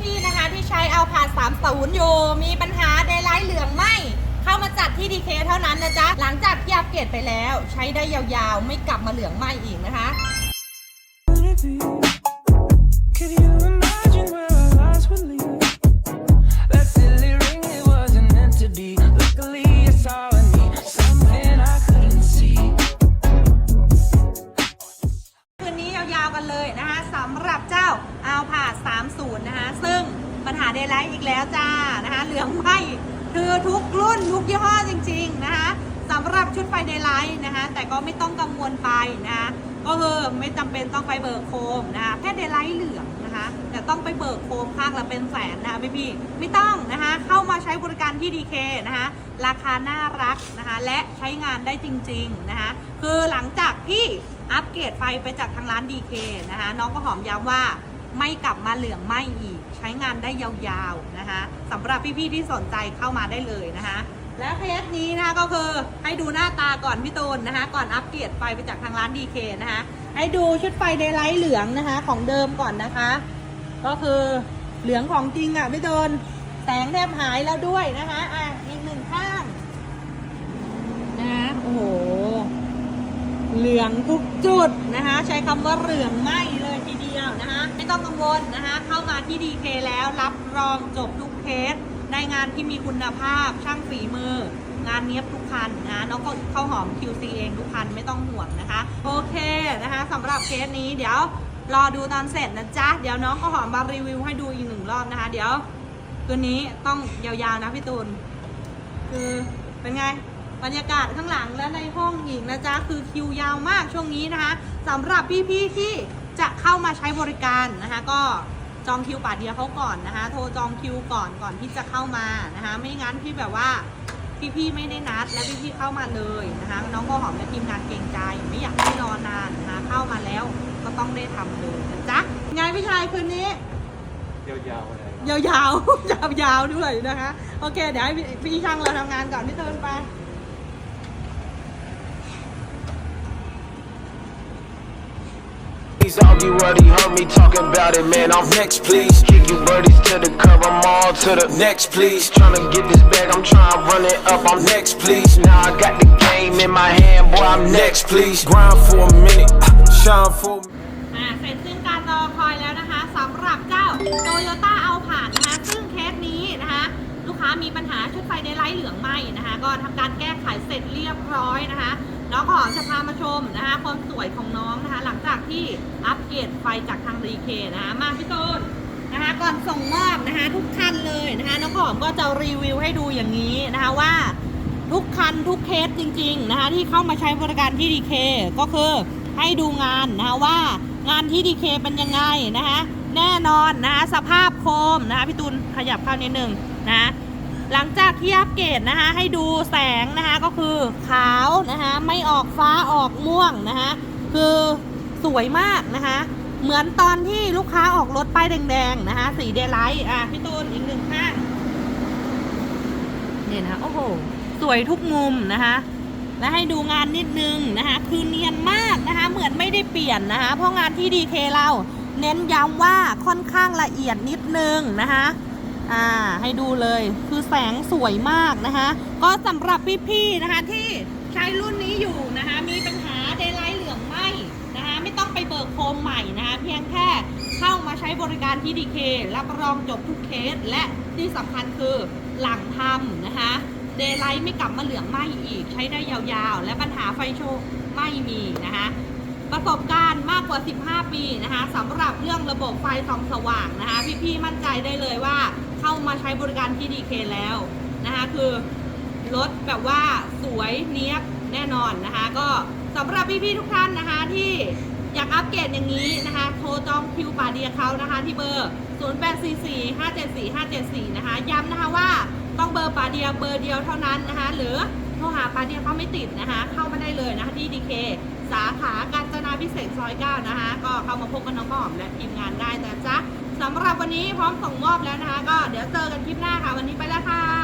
พี่ๆนะคะที่ใช้เอาผ่าน30อยู่มีปัญหาไดไลท์เหลืองไหมเข้ามาจัดที่ดีเคเท่านั้นนะจ๊ะ หลังจากที่อัปเกรดไปแล้ว ใช้ได้ยาวๆ ไม่กลับมาเหลืองไหมอีกนะคะ เลยนะคะสำหรับเจ้าเอาผ่า30นะคะซึ่งปัญหาเดย์ไลท์อีกแล้วจ้านะคะเหลืองไหมคือทุกรุ่นทุกยี่ห้อจริงๆนะคะสำหรับชุดไฟเดย์ไลท์นะคะแต่ก็ไม่ต้องกังวลไปนะคะก็คือไม่จำเป็นต้องไปเบิกโคมนะคะแค่เดย์ไลท์เหลืองนะคะแต่ต้องไปเบิกโคมข้างละเป็นแสนนะคะพี่พี่ๆไม่ต้องนะคะ ใช้บริการที่ดีเคนะคะราคาน่ารักนะคะและใช้งานได้จริงๆนะคะคือหลังจากที่อัปเกรดไฟไปจากทางร้าน DK นะคะน้องก็หอมย้ำว่าไม่กลับมาเหลืองไหมอีก ใช้งานได้ยาวๆนะคะสำหรับพี่ๆที่สนใจเข้ามาได้เลยนะคะและเคสนี้นะคะก็คือให้ดูหน้าตาก่อนพี่ตูนนะคะก่อนอัปเกรดไฟไปจากทางร้าน DK นะคะให้ดูชุดไฟเดย์ไลท์เหลืองนะคะของเดิมก่อนนะคะ ก็คือเหลืองของจริงอะพี่ตูน แสงแทบหายแล้วด้วยนะคะ อะอีกหนึ่งข้างนะโอ้โห เหลืองทุกจุดนะคะ ใช้คำว่าเหลืองไหมเลยทีเดียวนะคะ ไม่ต้องกังวลนะคะ เข้ามาที่ดีเคแล้วรับรองจบทุกเคสในงานที่มีคุณภาพช่างฝีมือ งานเนี้ยบทุกคันนะน้องก็เข้าหอม QC เองทุกคันไม่ต้องห่วงนะคะ โอเคนะคะสำหรับเคสนี้เดี๋ยวรอดูตอนเสร็จนะจ๊ะ เดี๋ยวน้องก็หอมมารีวิวให้ดูอีกหนึ่งรอบนะคะ เดี๋ยว คืนนี้ต้องยาวๆนะพี่ตูน คือเป็นไงบรรยากาศข้างหลังและในห้องอีกนะจ๊ะ คือคิวยาวมากช่วงนี้นะคะสำหรับพี่ๆที่จะเข้ามาใช้บริการนะคะ ก็จองคิวป่าเดียวเขาก่อนนะคะ โทรจองคิวก่อนก่อนที่จะเข้ามานะคะ ไม่งั้นพี่แบบว่าพี่ๆไม่ได้นัดและพี่ๆเข้ามาเลยนะคะ น้องก็หอมและทีมงานเกรงใจไม่อยากให้รอนานนะคะเข้ามาแล้วก็ต้องได้ทำเลยนะจ๊ะไงพี่ชายคืนนี้ยาวๆเลย ยาวๆ ยาวๆด้วยนะคะ โอเค เดี๋ยวให้พี่พี่ช่างเราทำงานก่อนพี่เตินไป Please argue what he heard me talking about it, man. I'm next, please. Kick you birdies to the curb, I'm all to the next, please. Tryna get this bag, I'm tryna run it up, I'm next, please. Now I got the game in my hand, boy, I'm next, please. Grind for a minute, shine for a อ่าเสร็จสิ้นการรอคอยแล้วนะคะสำหรับเจ้าโตโยต้า มีปัญหาชุดไฟในไลท์เหลืองไหมนะคะ ก็ทำการแก้ไขเสร็จเรียบร้อยนะคะ น้องขอจะพามาชมนะคะความสวยของน้องนะคะ หลังจากที่อัปเกรดไฟจากทางรีเคนะคะมาพี่ตูนนะคะก่อนส่งมอบนะคะ ทุกคันเลยนะคะน้องหอมก็จะรีวิวให้ดูอย่างนี้นะคะว่าทุกคันทุกเคสจริงๆนะคะที่เข้ามาใช้บริการที่ดีเคก็คือให้ดูงานนะคะว่างานที่ดีเคเป็นยังไงนะคะแน่นอนนะคะสภาพโคมนะคะพี่ตูนขยับเข้านิดนึงนะ หลังจากที่อัปเกรดนะคะ ให้ดูแสงนะคะก็คือขาวนะคะไม่ออกฟ้าออกม่วงนะคะคือสวยมากนะคะเหมือนตอนที่ลูกค้าออกรถป้ายแดงๆนะคะสีเดลไลท์อะพี่ตูนอีกหนึ่งข้างเนี่ยนะคะโอ้โหสวยทุกมุมนะคะและให้ดูงานนิดนึงนะคะคือเนียนมากนะคะเหมือนไม่ได้เปลี่ยนนะคะเพราะงานที่ดีเคเราเน้นย้ำว่าค่อนข้างละเอียดนิดนึงนะคะ อ่าให้ดูเลยคือแสงสวยมากนะคะ ก็สำหรับพี่ๆนะคะที่ใช้รุ่นนี้อยู่นะคะ มีปัญหาเดย์ไลท์เหลืองไหมนะคะ ไม่ต้องไปเบิกโคมใหม่นะคะ เพียงแค่เข้ามาใช้บริการที่ดีเครับรองจบทุกเคส และที่สำคัญคือหลังทำนะคะเดย์ไลท์ไม่กลับมาเหลืองไหมอีก ใช้ได้ยาวๆ และปัญหาไฟโชว์ไม่มีนะคะประสบการณ์มากกว่า 15 ปีนะคะสำหรับเรื่องระบบไฟส่องสว่างนะคะ พี่ๆ มั่นใจได้เลยว่า เข้ามาใช้บริการที่ดีเคแล้วนะคะคือรถแบบว่าสวยเนี้ยบแน่นอนนะคะก็สำหรับพี่ๆทุกท่านนะคะที่อยากอัปเกรดอย่างนี้นะคะโทรจองคิวป่าเดียเขานะคะที่เบอร์ 0844574574 นะคะย้ำนะคะว่าต้องเบอร์ป่าเดียเบอร์เดียวเท่านั้นนะคะหรือโทรหาป่าเดียเขาไม่ติดนะคะเข้ามาได้เลยนะคะที่ดีเคสาขาการจนา พิเศษซอย9นะคะ ก็เข้ามาพบกับน้องหอมและทีมงานได้นะจ๊ะสำหรับวันนี้พร้อมส่งมอบแล้วนะคะ ก็เดี๋ยวเจอกันคลิปหน้าค่ะ วันนี้ไปแล้วค่ะ